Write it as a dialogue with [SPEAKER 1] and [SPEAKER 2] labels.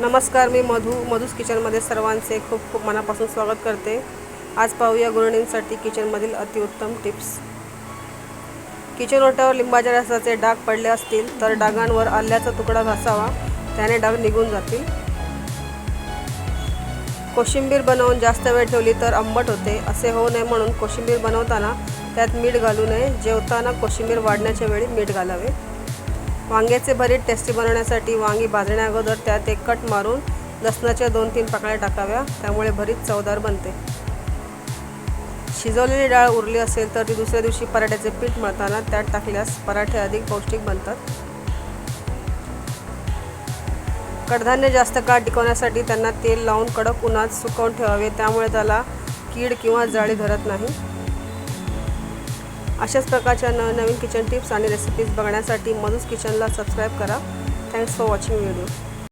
[SPEAKER 1] नमस्कार मी मधू मधूस किचनमध्ये सर्वांचे खूप खूप मनापासून स्वागत करते. आज पाहूया गृहिणींसाठी किचनमधील अतिउत्तम टिप्स. किचन ओट्यावर लिंबाच्या रसाचे डाग पडले असतील तर डागांवर आल्याचा तुकडा घासावा. त्याने डाग निघून जातील. कोशिंबीर बनवून जास्त वेळ ठेवली तर आंबट होते. असे होऊ नये म्हणून कोशिंबीर बनवताना त्यात मीठ घालू नये. जेवताना कोशिंबीर वाढण्याच्या वेळी मीठ घालावे. वांग्याचे भरीत टेस्टी बनवण्यासाठी वांगी भाजण्याअगोदर त्यात एक कट मारून लसणाच्या दोन तीन पाकळ्या टाकाव्या. त्यामुळे भरीत चवदार बनते. शिजवलेली डाळ उरली असेल तर ती दुसऱ्या दिवशी पराठ्याचे पीठ मळताना त्यात टाकल्यास पराठे अधिक पौष्टिक बनतात. कडधान्य जास्त काळ टिकवण्यासाठी त्यांना तेल लावून कडक उन्हात सुकवून ठेवावे. त्यामुळे त्याला कीड किंवा जाळी धरत नाही. अशाच प्रकारच्या न नवीन किचन टिप्स आणि रेसिपीज बघण्यासाठी मधूस किचनला सबस्क्राईब करा. Thanks for watching video